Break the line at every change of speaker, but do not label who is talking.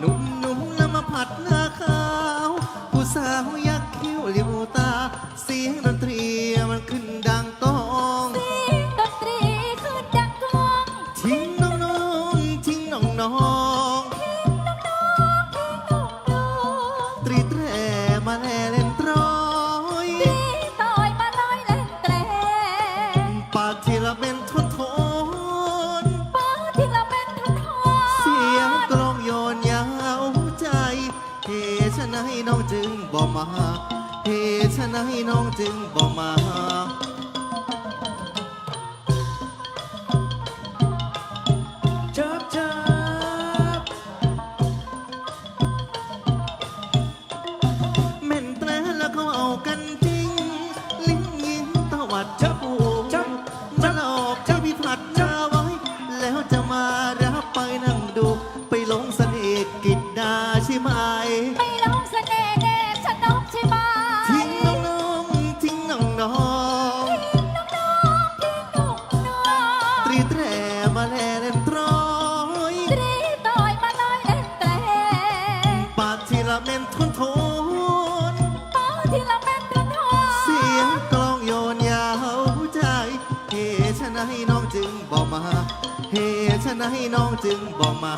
ห นน้องจึงบ่มาเหตุฉะไหนน้องจึงบ่มา
เชิบเชิบ
แม่นแตรแล้วก็เอากันจริง ลิ้นยิงตวัดจะปูมาหลอกจะพิพัดจะไว้ แล้วจะมารับไปนั่งดูไปลง มาแลเล่นตรอย
ตรีต่อยมาลอยเล่นแตร
ปากที่ละเม่นทนทน
ป้าที่เราเป็นทุนทอ
เสียงกลองโยนยาวใจเฮฉะไหนน้องจึงบอกมาเฮฉะไหนน้องจึงบอกมา